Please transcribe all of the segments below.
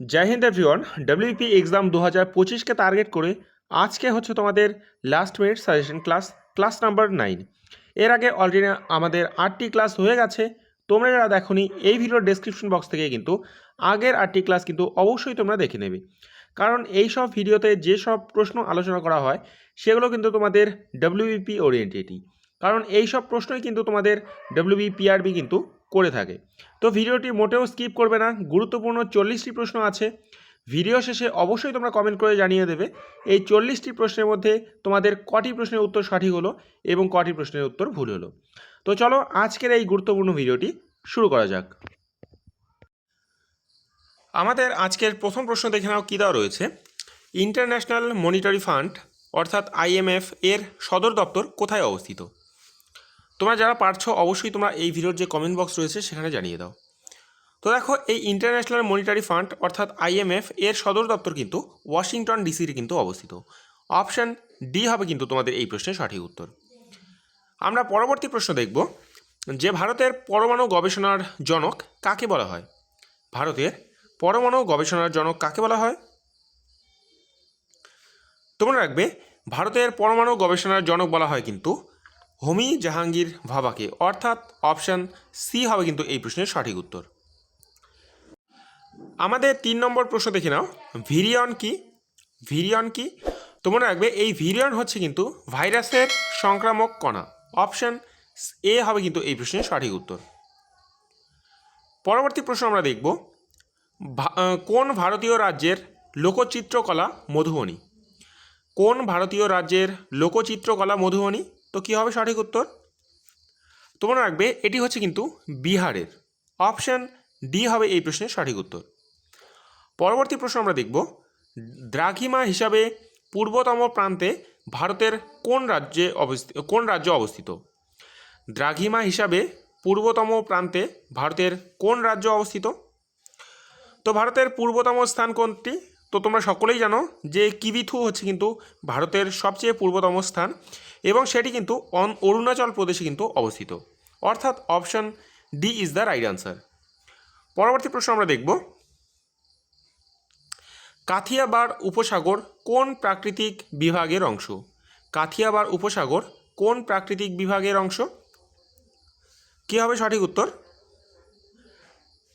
Jai Hind everyone WP exam দু হাজার পঁচিশকে টার্গেট করে আজকে হচ্ছে তোমাদের last minute suggestion class class number nine এর আগে অলরেডি আমাদের আটটি ক্লাস হয়ে গেছে, তোমরা যারা দেখোনি, এই ভিডিওর ডেসক্রিপশন বক্স থেকে কিন্তু আগের আটটি ক্লাস কিন্তু অবশ্যই তোমরা দেখে নেবে। কারণ এই সব ভিডিওতে যেসব প্রশ্ন আলোচনা করা হয়, সেগুলো কিন্তু তোমাদের ডাব্লিউবিপি ওরিয়েন্টেডই কারণ এই সব প্রশ্নই কিন্তু তোমাদের ডাব্লিউবি পিআরবি কিন্তু করে থাকে। তো ভিডিওটি মোটেও স্কিপ করবে না। গুরুত্বপূর্ণ চল্লিশটি প্রশ্ন আছে। ভিডিও শেষে অবশ্যই তোমরা কমেন্ট করে জানিয়ে দেবে। এই চল্লিশটি প্রশ্নের মধ্যে তোমাদের কটি প্রশ্নের উত্তর সঠিক হলো এবং কটি প্রশ্নের উত্তর ভুল হলো। তো চলো আজকের এই গুরুত্বপূর্ণ ভিডিওটি শুরু করা যাক। আমাদের আজকের প্রথম প্রশ্ন দেখে নাও কী দেওয়া রয়েছে। ইন্টারন্যাশনাল মনিটারি ফান্ড অর্থাৎ আইএমএফ এর সদর দপ্তর কোথায় অবস্থিত? তোমরা যারা পারছ, অবশ্যই তোমরা এই ভিডিওর যে কমেন্ট বক্স রয়েছে সেখানে জানিয়ে দাও। তো দেখো, এই ইন্টারন্যাশনাল মনিটারি ফান্ড অর্থাৎ আইএমএফ এর সদর দপ্তর কিন্তু ওয়াশিংটন ডিসিতে কিন্তু অবস্থিত। অপশান ডি হবে কিন্তু তোমাদের এই প্রশ্নের সঠিক উত্তর। আমরা পরবর্তী প্রশ্ন দেখব, যে ভারতের পরমাণু গবেষণার জনক কাকে বলা হয়? ভারতের পরমাণু গবেষণার জনক কাকে বলা হয়? তোমরা রাখবে ভারতের পরমাণু গবেষণার জনক বলা হয় কিন্তু হোমি জাহাঙ্গীর ভাবাকে। অর্থাৎ অপশান সি হবে কিন্তু এই প্রশ্নের সঠিক উত্তর। আমাদের তিন নম্বর প্রশ্ন দেখে নাও। ভিরিয়ন কি? ভিরিয়ন কি? তোমরা রাখবে, এই ভিরিয়ন হচ্ছে কিন্তু ভাইরাসের সংক্রামক কণা। অপশান এ হবে কিন্তু এই প্রশ্নের সঠিক উত্তর। পরবর্তী প্রশ্ন আমরা দেখব কোন ভারতীয় রাজ্যের লোকচিত্রকলা মধুবনী? কোন ভারতীয় রাজ্যের লোকচিত্রকলা মধুবনী? তো কী হবে সঠিক উত্তর? তোমরা রাখবে, এটি হচ্ছে কিন্তু বিহারের। অপশান ডি হবে এই প্রশ্নের সঠিক উত্তর। পরবর্তী প্রশ্ন আমরা দেখব, দ্রাঘিমা হিসাবে পূর্বতম প্রান্তে ভারতের কোন রাজ্যে অবস্থিত কোন রাজ্য অবস্থিত? দ্রাঘিমা হিসাবে পূর্বতম প্রান্তে ভারতের কোন রাজ্য অবস্থিত? তো ভারতের পূর্বতম স্থান কোনটি? তো তোমরা সকলেই জানো যে কিবিথু হচ্ছে কিন্তু ভারতের সবচেয়ে পূর্বতম স্থান। এবং সেটি কিন্তু অন অরুণাচল প্রদেশে কিন্তু অবস্থিত। অর্থাৎ option D is the right answer পরবর্তী প্রশ্ন আমরা দেখব। কাথিয়াবার উপসাগর কোন প্রাকৃতিক বিভাগের অংশ? কাথিয়াবার উপসাগর কোন প্রাকৃতিক বিভাগের অংশ? কী হবে সঠিক উত্তর?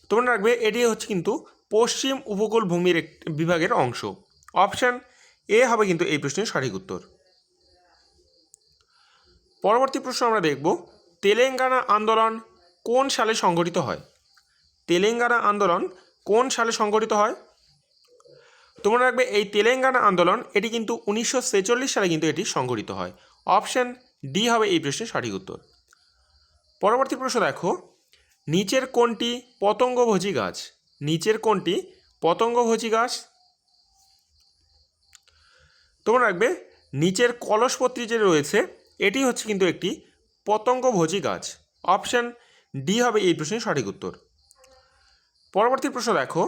তোমরা রাখবে, এটি হচ্ছে কিন্তু পশ্চিম উপকূল ভূমির বিভাগের অংশ। অপশান এ হবে কিন্তু এই প্রশ্নের সঠিক উত্তর। পরবর্তী প্রশ্ন আমরা দেখব, তেলেঙ্গানা আন্দোলন কোন সালে সংগঠিত হয়? তেলেঙ্গানা আন্দোলন কোন সালে সংগঠিত হয়? তোমরা রাখবে, এই তেলেঙ্গানা আন্দোলন, এটি কিন্তু উনিশশো ছেচল্লিশ সালে কিন্তু এটি সংগঠিত হয়। অপশান ডি হবে এই প্রশ্নের সঠিক উত্তর। পরবর্তী প্রশ্ন দেখো, নিচের কোনটি পতঙ্গভোজী গাছ? নিচের কোনটি পতঙ্গভোজী গাছ? তোমরা রাখবে, নিচের কলসপত্রী যে রয়েছে এটি হচ্ছে কিন্তু একটি পতঙ্গভোজী গাছ। অপশান ডি হবে এই প্রশ্নের সঠিক উত্তর। পরবর্তী প্রশ্ন দেখো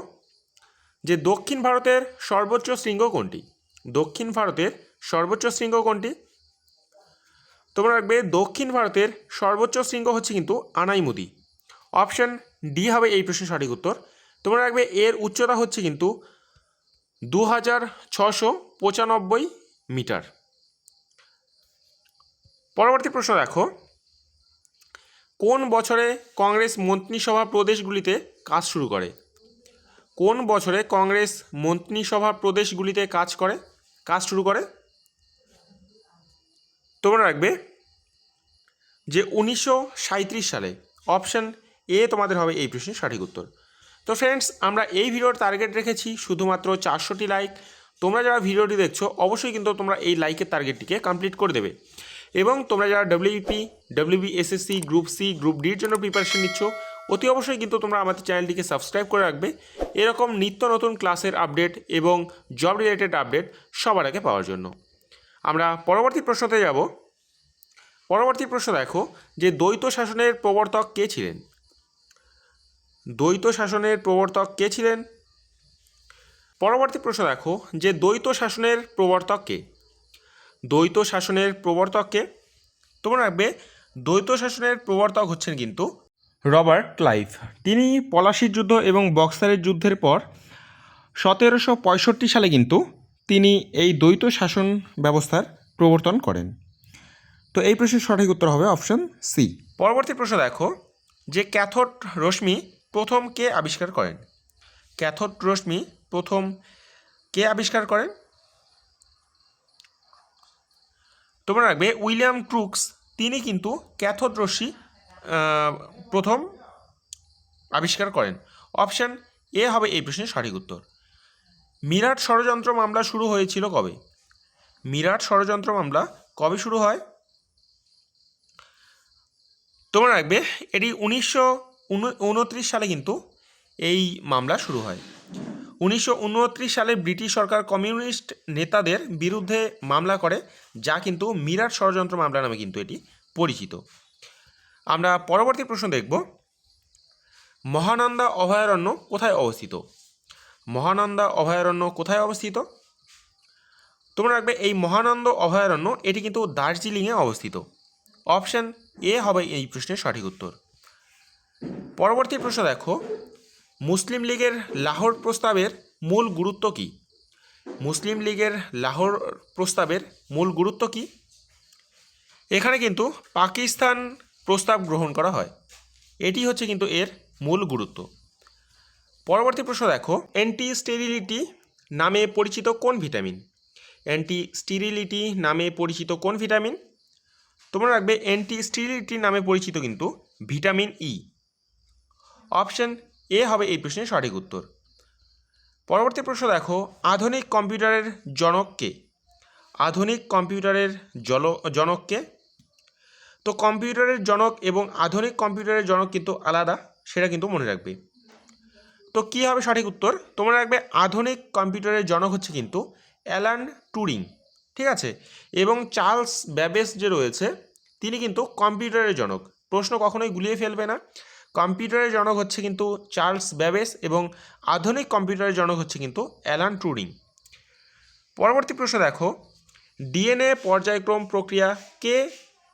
যে দক্ষিণ ভারতের সর্বোচ্চ শৃঙ্গ কোনটি? দক্ষিণ ভারতের সর্বোচ্চ শৃঙ্গ কোনটি? তোমরা রাখবে দক্ষিণ ভারতের সর্বোচ্চ শৃঙ্গ হচ্ছে কিন্তু আনাইমুদি। অপশান ডি হবে এই প্রশ্নের সঠিক উত্তর। তোমরা রাখবে এর উচ্চতা হচ্ছে কিন্তু দু হাজার ছশো পঁচানব্বই মিটার। পরবর্তী প্রশ্ন দেখো। কোন বছরে কংগ্রেস মন্ত্রিসভা প্রদেশগুলিতে কাজ শুরু করে? কোন বছরে কংগ্রেস মন্ত্রিসভা প্রদেশগুলিতে কাজ করে? কাজ শুরু করে? তোমরা রাখবে যে উনিশশো সালে অপশান এ তোমাদের হবে এই প্রশ্নের সঠিক উত্তর। তো ফ্রেন্ডস আমরা এই ভিডিওর টার্গেট রেখেছি শুধুমাত্র চারশোটি লাইক তোমরা যারা ভিডিওটি দেখছ, অবশ্যই কিন্তু তোমরা এই লাইকের টার্গেটটিকে কমপ্লিট করে দেবে। এবং তোমরা যারা WP SSC group C group ডির জন্য প্রিপারেশন নিচ্ছ, অতি অবশ্যই কিন্তু তোমরা আমাদের চ্যানেলটিকে সাবস্ক্রাইব করে রাখবে। এরকম নিত্য নতুন ক্লাসের আপডেট এবং জব রিলেটেড আপডেট সবার আগে পাওয়ার জন্য। আমরা পরবর্তী প্রশ্নতে যাব। পরবর্তী প্রশ্ন দেখো যে দ্বৈত শাসনের প্রবর্তক কে ছিলেন? দ্বৈত শাসনের প্রবর্তক কে ছিলেন? পরবর্তী প্রশ্ন দেখো যে দ্বৈত শাসনের প্রবর্তক কে? দ্বৈত শাসনের প্রবর্তককে তোমরা রাখবে দ্বৈত শাসনের প্রবর্তক হচ্ছেন কিন্তু রবার্ট ক্লাইভ। তিনি পলাশির যুদ্ধ এবং বক্সারের যুদ্ধের পর সতেরোশো পঁয়ষট্টি সালে কিন্তু তিনি এই দ্বৈত শাসন ব্যবস্থার প্রবর্তন করেন। তো এই প্রশ্নের সঠিক উত্তর হবে অপশন সি। পরবর্তী প্রশ্ন দেখো, যে ক্যাথট রশ্মি প্রথম কে আবিষ্কার করেন? ক্যাথট রশ্মি প্রথম কে আবিষ্কার করেন? তোমরা রাখবে, উইলিয়াম ক্রুকস, তিনি কিন্তু ক্যাথোড রশ্মি প্রথম আবিষ্কার করেন। অপশান এ হবে এই প্রশ্নের সঠিক উত্তর। মিরাট ষড়যন্ত্র মামলা শুরু হয়েছিল কবে? মিরাট ষড়যন্ত্র মামলা কবে শুরু হয়? তোমরা রাখবে, এটি উনিশশো উনত্রিশ সালে কিন্তু এই মামলা শুরু হয়। উনিশশো উনত্রিশ সালে ব্রিটিশ সরকার কমিউনিস্ট নেতাদের বিরুদ্ধে মামলা করে, যা কিন্তু মিরাট ষড়যন্ত্র মামলা নামে কিন্তু এটি পরিচিত। আমরা পরবর্তী প্রশ্ন দেখব, মহানন্দা অভয়ারণ্য কোথায় অবস্থিত? মহানন্দা অভয়ারণ্য কোথায় অবস্থিত? তোমরা রাখবে এই মহানন্দ অভয়ারণ্য, এটি কিন্তু দার্জিলিংয়ে অবস্থিত। অপশান এ হবে এই প্রশ্নের সঠিক উত্তর। পরবর্তী প্রশ্ন দেখো মুসলিম লীগের লাহোর প্রস্তাবের মূল গুরুত্ব কী? মুসলিম লীগের লাহোর প্রস্তাবের মূল গুরুত্ব কী? এখানে কিন্তু পাকিস্তান প্রস্তাব গ্রহণ করা হয়। এটি হচ্ছে কিন্তু এর মূল গুরুত্ব। পরবর্তী প্রশ্ন দেখো অ্যান্টি স্টেরিলিটি নামে পরিচিত কোন ভিটামিন? অ্যান্টি স্টেরিলিটি নামে পরিচিত কোন ভিটামিন? তোমরা রাখবে অ্যান্টি স্টেরিলিটি নামে পরিচিত কিন্তু ভিটামিন ই অপশন এ হবে এই প্রশ্নের সঠিক উত্তর। পরবর্তী প্রশ্ন দেখো, আধুনিক কম্পিউটারের জনককে আধুনিক কম্পিউটারের জল জনককে তো কম্পিউটারের জনক এবং আধুনিক কম্পিউটারের জনক কিন্তু আলাদা, সেটা কিন্তু মনে রাখবে। তো কী হবে সঠিক উত্তর? তোমরা রাখবে আধুনিক কম্পিউটারের জনক হচ্ছে কিন্তু অ্যালান টুরিং, ঠিক আছে? এবং চার্লস ব্যাবেস যে রয়েছে, তিনি কিন্তু কম্পিউটারের জনক। প্রশ্ন কখনোই গুলিয়ে ফেলবে না। কম্পিউটারের জনক হচ্ছে কিন্তু চার্লস ব্যাবেস এবং আধুনিক কম্পিউটারের জনক হচ্ছে কিন্তু অ্যালান টুরিং। পরবর্তী প্রশ্ন দেখো, ডিএনএ পর্যায়ক্রম প্রক্রিয়া কে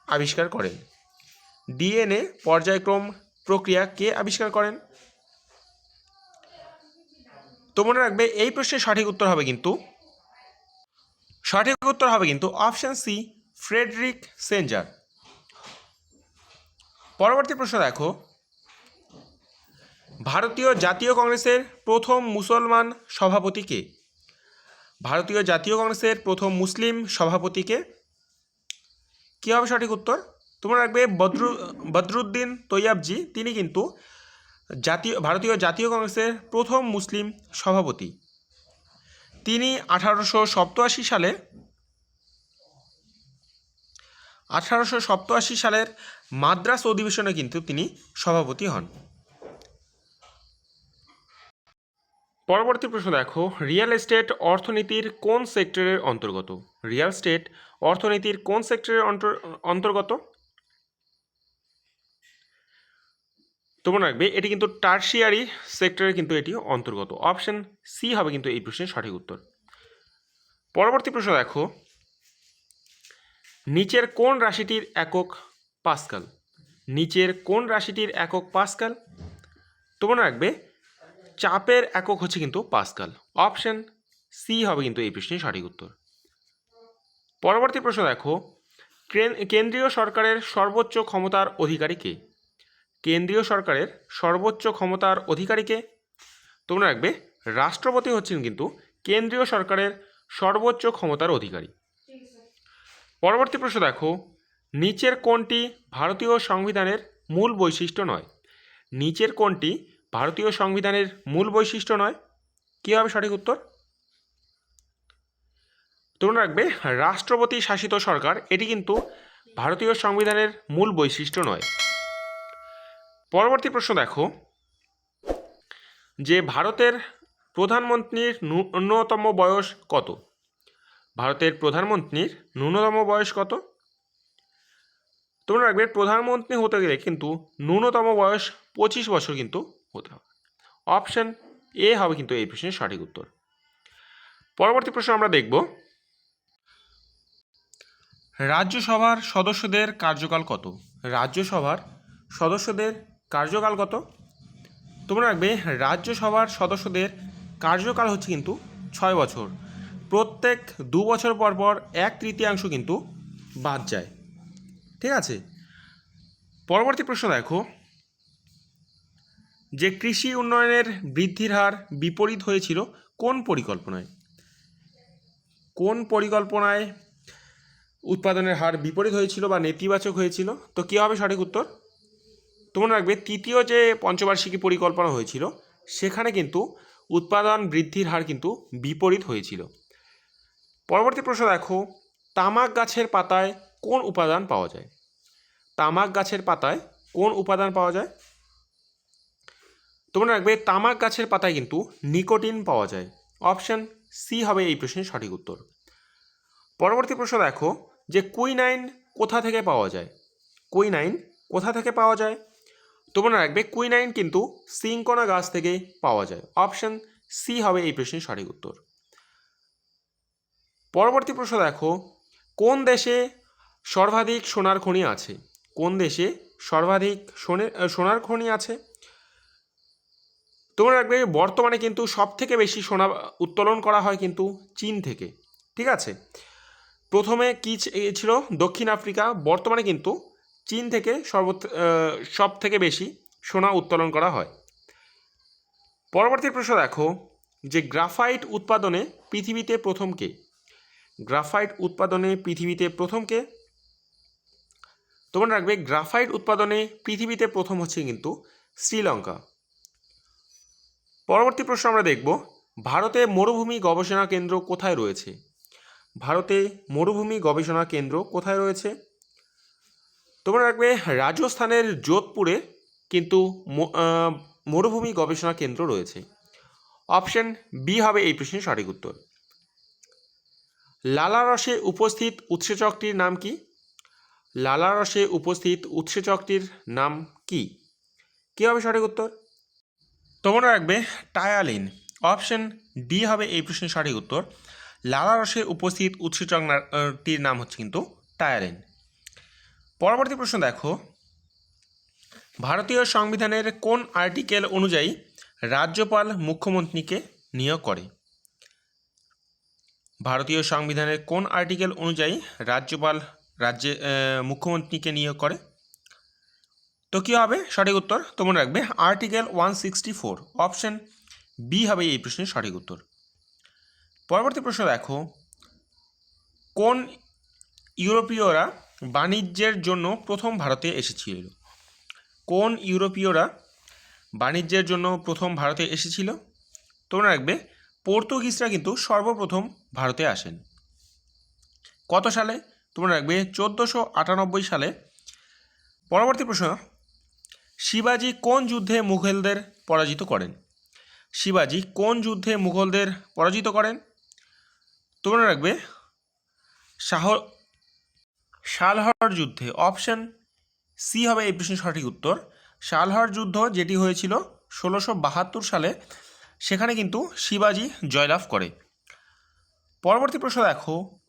আবিষ্কার করেন? ডিএনএ পর্যায়ক্রম প্রক্রিয়া কে আবিষ্কার করেন? তো মনে রাখবে, এই প্রশ্নের সঠিক উত্তর হবে কিন্তু, সঠিক উত্তর হবে কিন্তু অপশান সি, ফ্রেডরিক সেঞ্জার। পরবর্তী প্রশ্ন দেখো ভারতীয় জাতীয় কংগ্রেসের প্রথম মুসলমান সভাপতি কে? ভারতীয় জাতীয় কংগ্রেসের প্রথম মুসলিম সভাপতি কে? কী হবে সঠিক উত্তর? তোমরা রাখবে বদরু, বদরুদ্দিন তৈয়াবজি তিনি কিন্তু জাতীয়, ভারতীয় জাতীয় কংগ্রেসের প্রথম মুসলিম সভাপতি। তিনি আঠারোশো সপ্তআশি সালে, আঠারোশো সপ্তআশি সালের মাদ্রাস অধিবেশনে কিন্তু তিনি সভাপতি হন। পরবর্তী প্রশ্ন দেখো রিয়েল এস্টেট অর্থনীতির কোন সেক্টরের অন্তর্গত? রিয়েল এস্টেট অর্থনীতির কোন সেক্টরের অন্তর- অন্তর্গত? তোমরা রাখবে এটি কিন্তু টার্সিয়ারি সেক্টরের কিন্তু এটি অন্তর্গত। অপশন সি হবে কিন্তু এই প্রশ্নের সঠিক উত্তর। পরবর্তী প্রশ্ন দেখো, নিচের কোন রাশিটির একক পাস্কাল? নিচের কোন রাশিটির একক পাস্কাল? তোমরা রাখবে চাপের একক হচ্ছে কিন্তু পাস্কাল। অপশন সি হবে কিন্তু এই প্রশ্নের সঠিক উত্তর। পরবর্তী প্রশ্ন দেখো কেন্দ্রীয় সরকারের সর্বোচ্চ ক্ষমতার অধিকারী কে? কেন্দ্রীয় সরকারের সর্বোচ্চ ক্ষমতার অধিকারী কে? তোমরা রাখবে রাষ্ট্রপতি হচ্ছেন কিন্তু কেন্দ্রীয় সরকারের সর্বোচ্চ ক্ষমতার অধিকারী। পরবর্তী প্রশ্ন দেখো, নিচের কোনটি ভারতীয় সংবিধানের মূল বৈশিষ্ট্য নয়? নিচের কোনটি ভারতীয় সংবিধানের মূল বৈশিষ্ট্য নয়। কী হবে সঠিক উত্তর? তোমরা রাখবে, রাষ্ট্রপতি শাসিত সরকার, এটি কিন্তু ভারতীয় সংবিধানের মূল বৈশিষ্ট্য নয়। পরবর্তী প্রশ্ন দেখো। যে ভারতের প্রধানমন্ত্রীর ন্যূনতম বয়স কত? ভারতের প্রধানমন্ত্রীর ন্যূনতম বয়স কত? তোমরা রাখবে, প্রধানমন্ত্রী হতে গেলে কিন্তু ন্যূনতম বয়স পঁচিশ বছর কিন্তু হতে হবে। অপশন এ হবে কিন্তু এই প্রশ্নের সঠিক উত্তর। পরবর্তী প্রশ্ন আমরা দেখব। রাজ্যসভার সদস্যদের কার্যকাল কত? রাজ্যসভার সদস্যদের কার্যকাল কত? তোমরা রাখবে রাজ্যসভার সদস্যদের কার্যকাল হচ্ছে কিন্তু ছয় বছর। প্রত্যেক দু বছর পর পর এক তৃতীয়াংশ কিন্তু বাদ যায়। ঠিক আছে? পরবর্তী প্রশ্ন দেখো। যে কৃষি উন্নয়নের বৃদ্ধির হার বিপরীত হয়েছিল কোন পরিকল্পনায়? কোন পরিকল্পনায় উৎপাদনের হার বিপরীত হয়েছিল বা নেতিবাচক হয়েছিল? তো কী হবে সঠিক উত্তর? তোমরা রাখবে, তৃতীয় যে পঞ্চবার্ষিকী পরিকল্পনা হয়েছিল, সেখানে কিন্তু উৎপাদন বৃদ্ধির হার কিন্তু বিপরীত হয়েছিল। পরবর্তী প্রশ্ন দেখো, তামাক গাছের পাতায় কোন উপাদান পাওয়া যায়? তামাক গাছের পাতায় কোন উপাদান পাওয়া যায়? তোমরা রাখবে তামাক গাছের পাতায় কিন্তু নিকোটিন পাওয়া যায়। অপশন সি হবে এই প্রশ্নের সঠিক উত্তর। পরবর্তী প্রশ্ন দেখো যে কুইনাইন কোথা থেকে পাওয়া যায়? কুইনাইন কোথা থেকে পাওয়া যায়? তোমরা রাখবে কুইনাইন কিন্তু সিঙ্কোনা গাছ থেকে পাওয়া যায়। অপশন সি হবে এই প্রশ্নের সঠিক উত্তর। পরবর্তী প্রশ্ন দেখো, কোন দেশে সর্বাধিক সোনার খনি আছে? কোন দেশে সর্বাধিক সোনে সোনার খনি আছে? তোমরা রাখবে বর্তমানে কিন্তু সব থেকে বেশি সোনা উত্তোলন করা হয় কিন্তু চীন থেকে, ঠিক আছে? প্রথমে কী ছিল? দক্ষিণ আফ্রিকা। বর্তমানে কিন্তু চীন থেকে সর্বত সব থেকে বেশি সোনা উত্তোলন করা হয়। পরবর্তী প্রশ্ন দেখো যে গ্রাফাইট উৎপাদনে পৃথিবীতে প্রথম কে? গ্রাফাইট উৎপাদনে পৃথিবীতে প্রথম কে? তোমরা রাখবে, গ্রাফাইট উৎপাদনে পৃথিবীতে প্রথম হচ্ছে কিন্তু শ্রীলঙ্কা। পরবর্তী প্রশ্ন আমরা দেখব, ভারতে মরুভূমি গবেষণা কেন্দ্র কোথায় রয়েছে? ভারতে মরুভূমি গবেষণা কেন্দ্র কোথায় রয়েছে? তোমরা রাখবে রাজস্থানের যোধপুরে কিন্তু মরুভূমি গবেষণা কেন্দ্র রয়েছে। অপশন বি হবে এই প্রশ্নের সঠিক উত্তর। লালা রসে উপস্থিত উৎসেচকটির নাম কি? লালা রসে উপস্থিত উৎসেচকটির নাম কি? কী হবে সঠিক উত্তর? তোমরা রাখবে, টায়ালিন। অপশন ডি হবে এই প্রশ্নের সঠিক উত্তর। লালা রসে উপস্থিত উৎসেচকটির নাম হচ্ছে কিন্তু টায়ালিন। পরবর্তী প্রশ্ন দেখো, ভারতীয় সংবিধানের কোন আর্টিকেল অনুযায়ী রাজ্যপাল মুখ্যমন্ত্রীকে নিয়োগ করে? ভারতীয় সংবিধানের কোন আর্টিকেল অনুযায়ী রাজ্যপাল রাজ্যে মুখ্যমন্ত্রীকে নিয়োগ করে? তো কী হবে? সঠিক উত্তর তোমরা রাখবে article one sixty four option B হবে এই প্রশ্নের সঠিক উত্তর। পরবর্তী প্রশ্ন দেখো, কোন ইউরোপীয়রা বাণিজ্যের জন্য প্রথম ভারতে এসেছিল? কোন ইউরোপীয়রা বাণিজ্যের জন্য প্রথম ভারতে এসেছিল? তোমরা রাখবে, পর্তুগিজরা কিন্তু সর্বপ্রথম ভারতে আসেন। কত সালে? তোমরা রাখবে, চোদ্দোশো আটানব্বই সালে। পরবর্তী প্রশ্ন শিবাজি কোন যুদ্ধে মুঘলদের পরাজিত করেন? শিবাজি কোন যুদ্ধে মুঘলদের পরাজিত করেন? তোমরা রাখবে শাহ শালহর যুদ্ধে অপশন সি হবে এই প্রশ্নের সঠিক উত্তর। শালহর যুদ্ধ যেটি হয়েছিল ষোলোশো বাহাত্তর সালে, সেখানে কিন্তু শিবাজি জয়লাভ করে। পরবর্তী প্রশ্ন দেখো,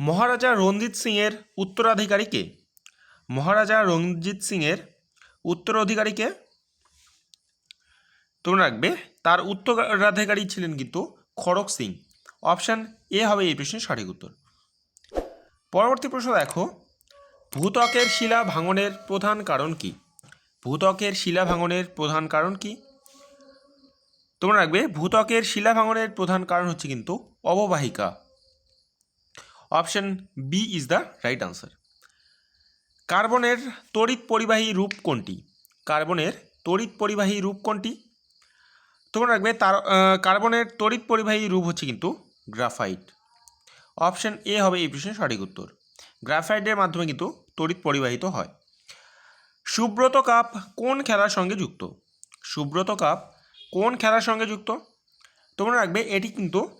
মহারাজা রঞ্জিত সিংয়ের উত্তরাধিকারী কে? মহারাজা রঞ্জিত সিংয়ের উত্তরাধিকারী কে তোমরা রাখবে, তার উত্তরাধিকারী ছিলেন কিন্তু খড়ক সিং। অপশান এ হবে এই প্রশ্নের সঠিক উত্তর। পরবর্তী প্রশ্ন দেখো ভূতকের শিলা ভাঙনের প্রধান কারণ কি? ভূতকের শিলা ভাঙনের প্রধান কারণ কি? তোমরা রাখবে ভূতকের শিলা ভাঙনের প্রধান কারণ হচ্ছে কিন্তু অববাহিকা। Option B is the right answer. কার্বনের তড়িৎ পরিবাহী রূপ কোনটি? কার্বনের তড়িৎ পরিবাহী রূপ কোনটি? তোমরা রাখবে তার কার্বনের তড়িৎ পরিবাহী রূপ হচ্ছে কিন্তু গ্রাফাইট। অপশন এ হবে এই প্রশ্নের সঠিক উত্তর। গ্রাফাইটের মাধ্যমে কিন্তু তড়িৎ পরিবাহিত হয়। সুব্রত কাপ কোন খেলার সঙ্গে যুক্ত? সুব্রত কাপ কোন খেলার সঙ্গে যুক্ত? তোমরা রাখবে এটি কিন্তু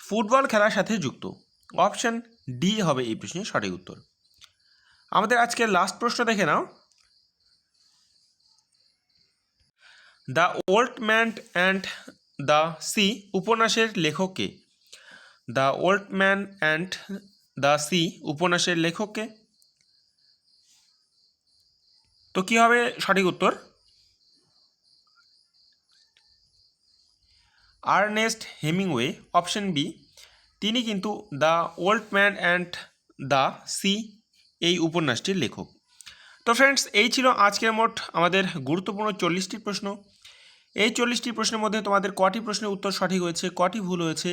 ফুটবল খেলার সাথে যুক্ত। অপশন ডি হবে এই প্রশ্নের সঠিক উত্তর। আমাদের আজকের লাস্ট প্রশ্ন দেখে নাও। The old man and the sea উপন্যাসের লেখককে। The old man and the sea উপন্যাসের লেখককে। তো কী হবে সঠিক উত্তর? আর্নেস্ট হেমিংওয়ে অপশন বি তিনি কিন্তু the old man and the sea এই উপন্যাসটির লেখক। তো ফ্রেন্ডস এই ছিল আজকের মোট আমাদের গুরুত্বপূর্ণ চল্লিশটি প্রশ্ন। এই চল্লিশটি প্রশ্নের মধ্যে তোমাদের কটি প্রশ্নের উত্তর সঠিক হয়েছে, কটি ভুল হয়েছে,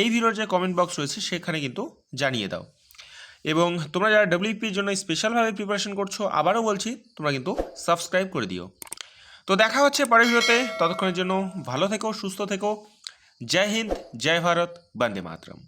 এই ভিডিওর যে কমেন্ট বক্স রয়েছে সেখানে কিন্তু জানিয়ে দাও। এবং তোমরা যারা ডব্লিউপির জন্য স্পেশালভাবে প্রিপারেশন করছ, আবারও বলছি, তোমরা কিন্তু সাবস্ক্রাইব করে দিও। তো দেখা হচ্ছে পরের ভিডিওতে ততক্ষণের জন্য ভালো থেকো, সুস্থ থেকো। জয় হিন্দ, জয় ভারত, বন্দে মাতরম।